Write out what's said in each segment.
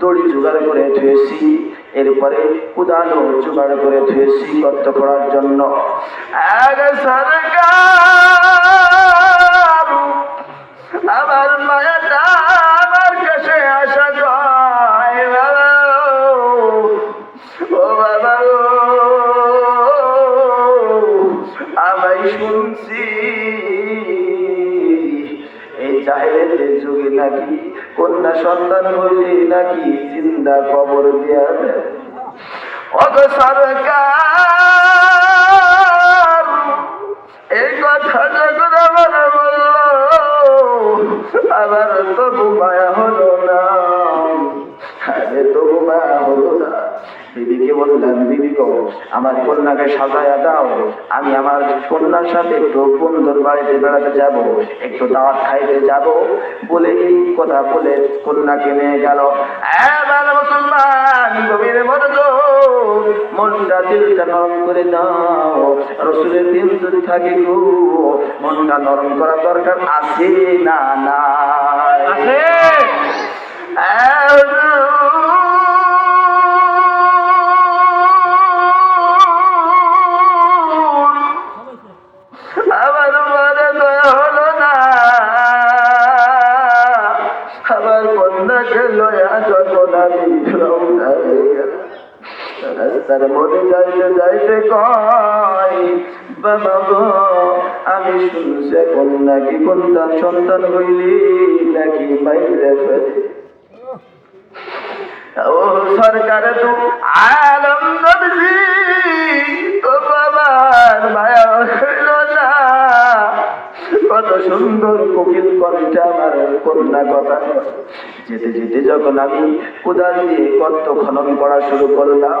দড়ি জোগাড় করে ধুয়েছি। এরপরে উদানো জোগাড় করে ধুয়েছি গর্ত করার জন্য। জাহেলের যুগে নাকি, কন্যা সন্তান হলে নাকি জিন্দা কবর দেয়া অত সরকার, এই কথা যখন আমার বলল, আমার তবু মায়া হলো। বললাম বিবি গো আমার কন্যাকে সাজায়া দাও আমি আমার কন্যার সাথে একটু বন্ধুর বাড়িতে বেড়াতে যাব একটু দাওয়াত খাইতে যাব। বলে এই কথা বলে কন্যাকে নিয়ে গেল। মুসলমান গভীর মনটা দিলটা নরম করে দাও রসুলের দিন যদি থাকে গো মনটা নরম করা দরকার আছে না না আছে। রাস্তার মধ্যে যাইতে যাইতে কয়, বাবা আমি শুনছে কন্যা কি কন্যা সন্তান হইলি নাকি বাইরে ও সরকার তু আলম নবজি ও বাবার মায়া না। কত সুন্দর কোকিল কণ্ঠে আমার কন্যা কথা। যেতে যেতে যখন আমি কোদাল দিয়ে কত খনন করা শুরু করলাম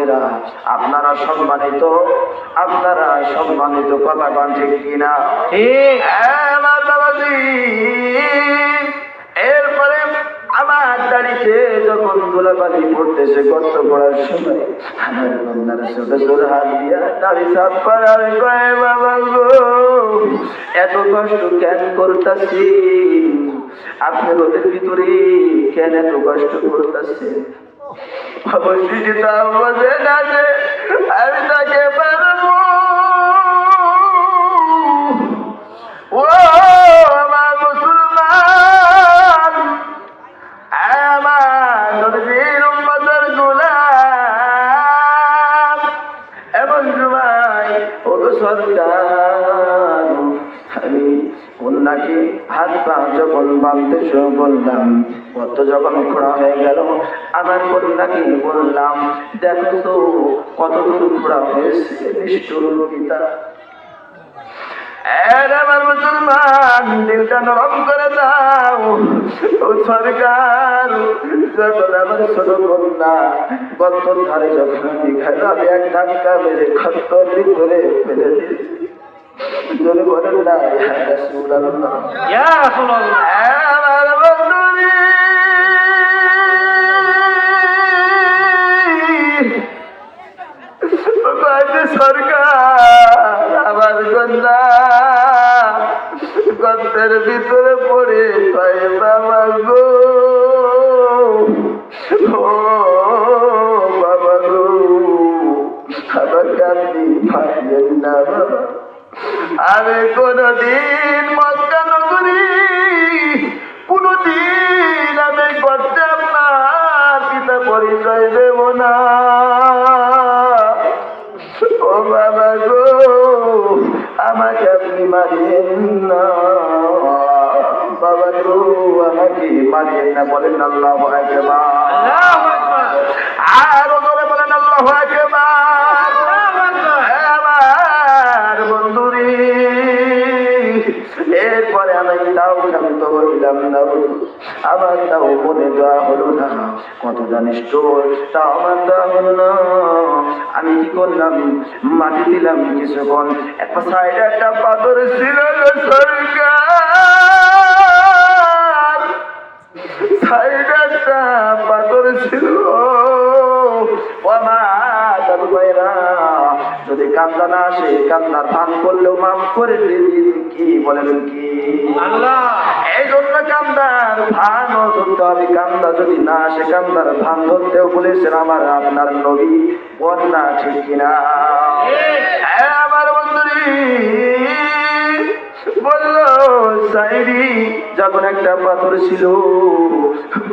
বোনেরা আপনারা সম্মানিত আপনারা সম্মানিত কথা ঠিক কিনা? বাবাজি এরপরে আমার দাড়িতে যখন গোলাপালি পড়তেছে গর্ত করার সময় আমার বন্ধারা ছোট ছোট হাত দিয়া দাড়ি সাফ করার কয়ে বাবা গো এত কষ্ট কেন করতেছি? আপনি ওদের ভিতরে কেন এত কষ্ট করতেছে না যে আমি তাকে পারব যখন বাঁধতে শুরু করলাম কত যখন খোড়া হয়ে গেল আমার কন্যাকে বললাম দেখো তো কত দূর খোড়া হয়েছে নিষ্ঠুর মুসলমান, দিলটা নরম করে দাও। ও সরকার, যখন আমার ছোট কন্যা গত ধারে যখন আমি এক ধাক্কা মেরে খত্তর ভিতরে ফেলে দিয়েছি জোরে বলেন না রাসূলুল্লাহ। ইয়া রাসূলুল্লাহ সরকার আমার কন্যা গন্তের ভিতরে পড়ে আমি কোনদিন মক্কা নগরী কোনদিন আমি করতে আপনার পিতা পরিচয় দেব না। ও বাবা গো আমাকে আপনি মারিয়েন না। বাবা গো আমাকে না বলেন আল্লাহ আকবার। আরও বলেন আল্লাহ আকবার। হলো না, কত জানিস তোর? না। আমি কি করলাম? মাটি দিলাম কিছুক্ষণ। একটা সাইডে একটা পাথর ছিল সরকার। কান্দা না আসে কান্দার পান করলেও মাফ করে দিবি। কি বলেন কি? এই জন্য কান্দার ভানও ধরতে হবে। কান্দা যদি না আসে কান্দার ভান ধরতেও বলেছেন আমার আপনার নবী। বন্যা ঠিক কিনা? হ্যাঁ আমার বন্ধুরি। বলল সাইরি যখন একটা পাথর ছিল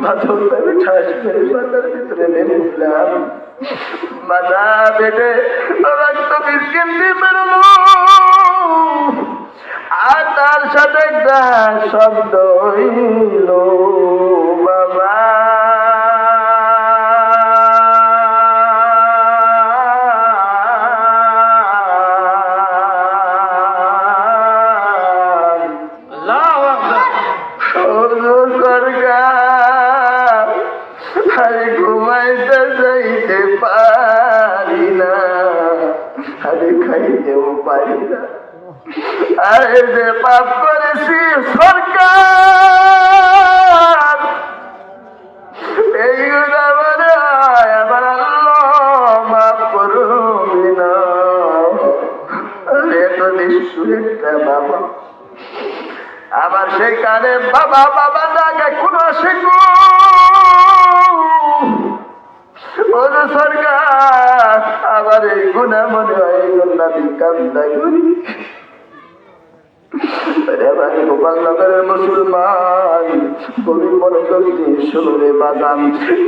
পাথরটা ঠাস করে পাতার ভিতরে মেরেছিলাম মাথা বেটে রক্ত বিস্কিন দিয়ে আর তার সাথে শব্দ বাবা। খাইতেও পারি না আরে যে পাপ করেছি সরকার আমার আল্লাহ মাফ করবি না আরে তো নিশ্চয় একটা বাবা আবার সেখানে বাবা বাবা ডাকে কোন ও আবার এই গুণা মনে হয় কান্দা করি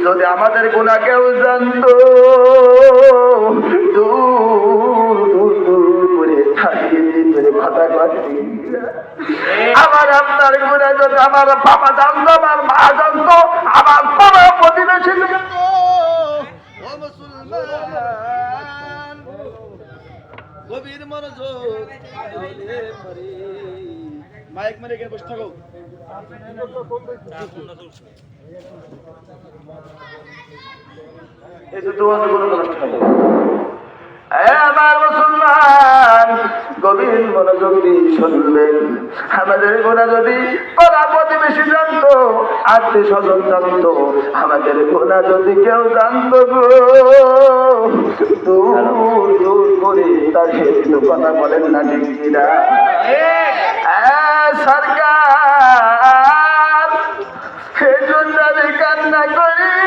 যদি আমাদের গুণা কেউ জানতো করে থাকিয়ে মাথা কাটি আমার আপনার গুণা যদি আমার বাবা জানতো, আমার মা জানতো, আমার বাবা প্রতিবেশী জানতো ও মুসলমান গভীর মাইক মারে এখানে বসে থাকো। এই তো নেই এ আমার গভীর আমাদের গোনা যদি পাড়া প্রতিবেশী জানতো, আত্মীয় স্বজন জানতো, আমাদের যদি কেউ জানতো দূর দূর করে তার কথা বলেন না সরকার এই জন্য আমি কান্না করি।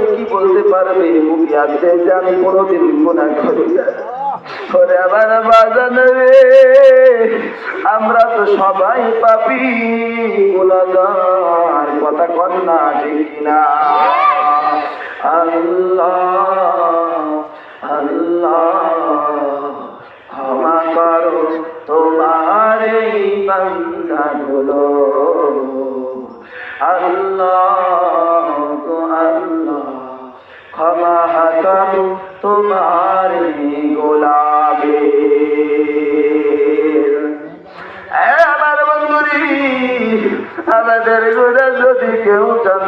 তুমি কি বলতে পারবে? মুখে আসবে যে আমি কোনোদিন গুণা করি করে আমার বাজানে আমরা তো সবাই পাপি গুণাগার কথা কন্যা ঠিক না আল্লাহ আল্লাহ, ক্ষমা করো। তোমার এই বান্দা গুলো আল্লাহ যদি কেউ জান